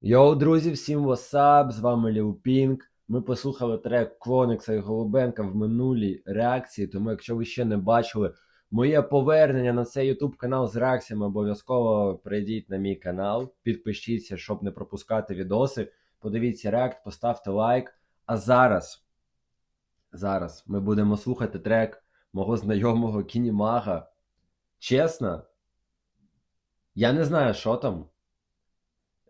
Йоу, друзі, всім васап, з вами Ліл Пінк. Ми послухали трек Кроникса і Голубенка в минулій реакції, тому якщо ви ще не бачили моє повернення на цей YouTube канал з реакціями, обов'язково прийдіть на мій канал, підпишіться, щоб не пропускати відоси. Подивіться реакт, поставте лайк. А зараз, зараз ми будемо слухати трек мого знайомого Кінімага. Чесно, я не знаю, що там.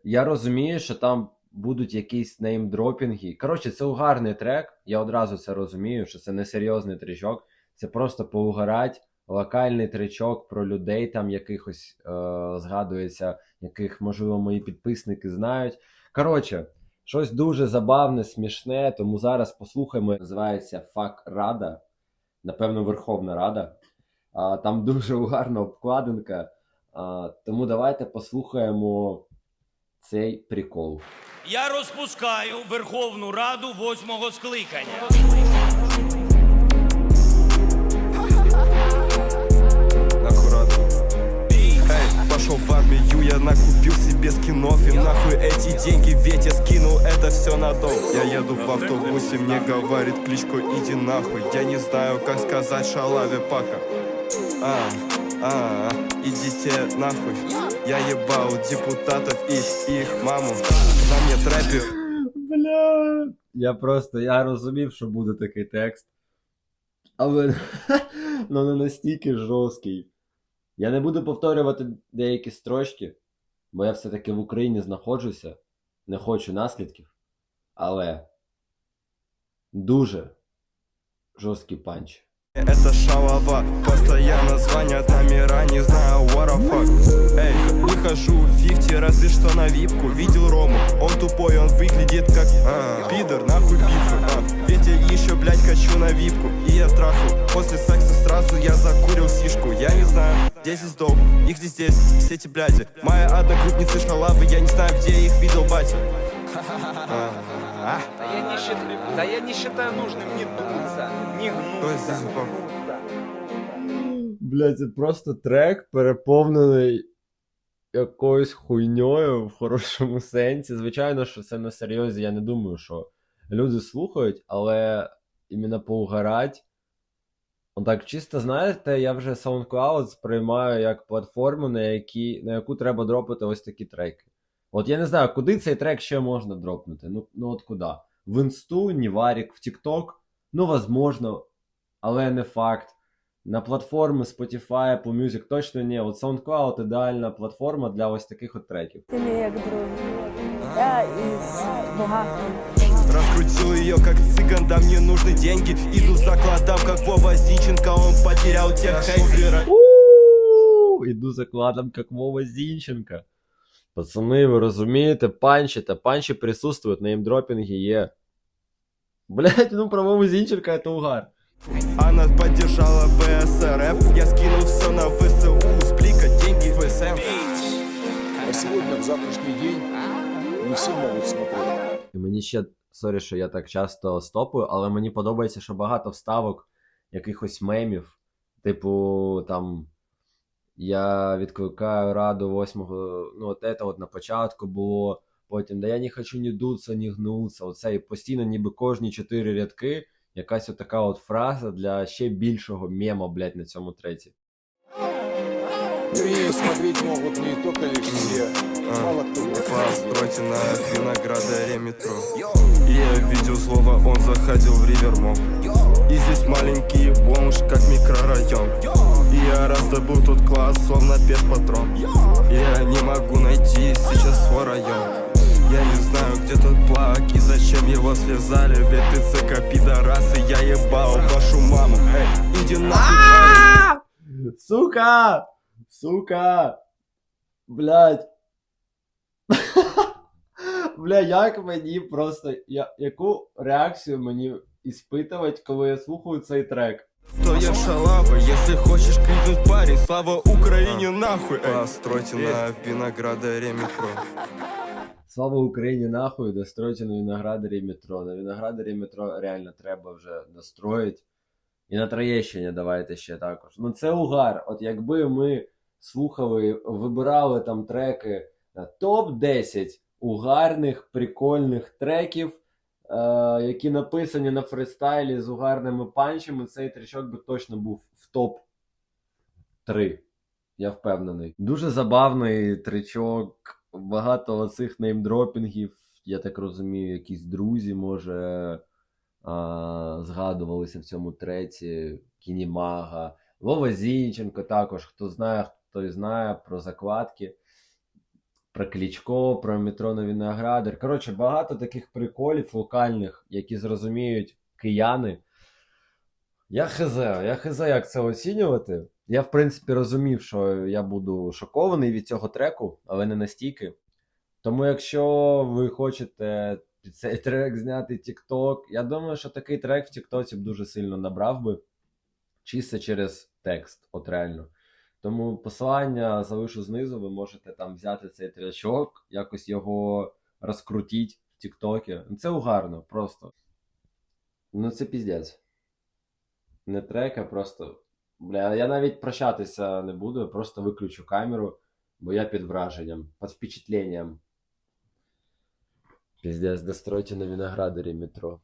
Я розумію, що там будуть якісь неймдропінги. Коротше, це угарний трек. Я одразу це розумію, що це не серйозний тречок. Це просто поугарать, локальний тречок про людей, там якихось е- згадується, яких, можливо, мої підписники знають. Коротше, щось дуже забавне, смішне, тому зараз послухаємо. Називається Фак Рада. Напевно, Верховна Рада. А, там дуже угарна обкладинка. А, тому давайте послухаємо цей прикол. Я розпускаю Верховну Раду восьмого скликання. пошел в армию, я накупил себе скинов И нахуй эти деньги, ведь я скинул это все на дом Я еду в автобусе, мне говорит кличку иди нахуй Я не знаю, как сказать шалаве пака а, а, идите нахуй Я ебал депутатов и их маму На мне трэпе Бля. Я просто я розумів, що буде такий текст. Але ну не настільки жорсткий. Я не буду повторювати деякі строчки, бо я все-таки в Україні знаходжуся, не хочу наслідків. Але дуже жорсткий панч. Это шалава, постоянно звонят номера, не знаю what the fuck. Эй, выхожу в 50, разве что на випку. Видел Рому, он тупой, он выглядит как а, Пидор, нахуй пифы а. Ведь я еще, блядь, хочу на випку И я трахал, после секса сразу я закурил сишку. Я не знаю, где здесь дом, их здесь здесь, все эти бляди. Моя одногруппница шалавы, я не знаю, где я их видел, батя. А. Да я не считаю, да я не считаю нужным не дуться, не То есть здесь. Бля, це просто трек переповнений якоюсь хуйньою в хорошому сенсі. Звичайно, що це на серйозі, я не думаю, що люди слухають, але іменно поугарать. Он так чисто, знаєте, я вже SoundCloud сприймаю як платформу, на, які, на яку треба дропати ось такі треки. От я не знаю, куди цей трек ще можна дропнути. Ну, ну от куди? В інсту, Ніварік, в TikTok? Ну, возможно, але не факт. На платформи Spotify, Apple Music точно ні. От SoundCloud ідеальна платформа для ось таких от треків. Ти мій як друг. Я із Бога. Раскрутил ее как цыган, да мне нужны деньги Иду за кладом, как Вова Зинченко Он потерял тех У, Іду закладом, як Вова Зінченка. Пацани, ви розумієте, панчі та панчі присутствують, на імдропінгі є. Блять, ну Зінченка це угар. Она поддержала ВСРФ Я скинул все на ВСУ С блика деньги в СМ А сегодня, в завтрашний день, не все могут смотреть. І мені ще, сорі, що я так часто стопую, але мені подобається, що багато вставок якихось мемів. Типу, там. Я відкликаю раду восьмого. Ну, от це от на початку було. Потім, да я не хочу ні дуться, ні гнуться. Оце і постійно, ніби кожні чотири рядки, якась от така от фраза для ще більшого мема, блядь, на цьому треці. Вернее, смотреть могут не только лишь все. Мало кто. Постройте на виноградаре метро. И я видел злого, он заходил в Ривермол И здесь маленький бомж, как микрорайон. И я раздобыл тут класс, словно патрон я не могу найти сейчас свой район я не знаю, где тот плак и зачем его связали Ведь ты ЦК пидорас, и я ебал вашу маму Эй, иди нахуй, Сука! Сука! Блять. Бля, як мені просто. Я, яку реакцію мені іспитувати, коли я слухаю цей трек? Что я шалава, если хочешь крикнуть парень Слава Украине нахуй Эй. Постройте на виноградаре метро Слава Україні нахуй, достройте на виноградарі метро. На виноградарі метро реально треба вже достроїть. І на Троєщині давайте ще також. Ну це угар. От якби ми слухали, вибирали там треки топ-10 угарних, прикольних треків, е, які написані на фристайлі з угарними панчами, цей тречок би точно був в топ 3. Я впевнений. Дуже забавний тречок, багато оцих неймдропінгів. Я так розумію, якісь друзі, може, а, згадувалися в цьому треці. Кінімага. Вова Зінченко також. Хто знає, той знає про закладки, про Клічко, про метро на Віноградар. Коротше, багато таких приколів локальних, які зрозуміють кияни. Я хз, я хз, як це оцінювати. Я, в принципі, розумів, що я буду шокований від цього треку, але не настільки. Тому, якщо ви хочете під цей трек зняти TikTok, я думаю, що такий трек в TikTok б дуже сильно набрав би. Чисто через текст, от реально. Тому посилання залишу знизу, ви можете там взяти цей тречок, якось його розкрутіть в Тіктокі. Це угарно, просто. Ну, це піздець. Не трек, а просто. Бля, я навіть прощатися не буду, просто виключу камеру, бо я під враженням, під впечатлением. Піздець, достройте на виноградарі метро.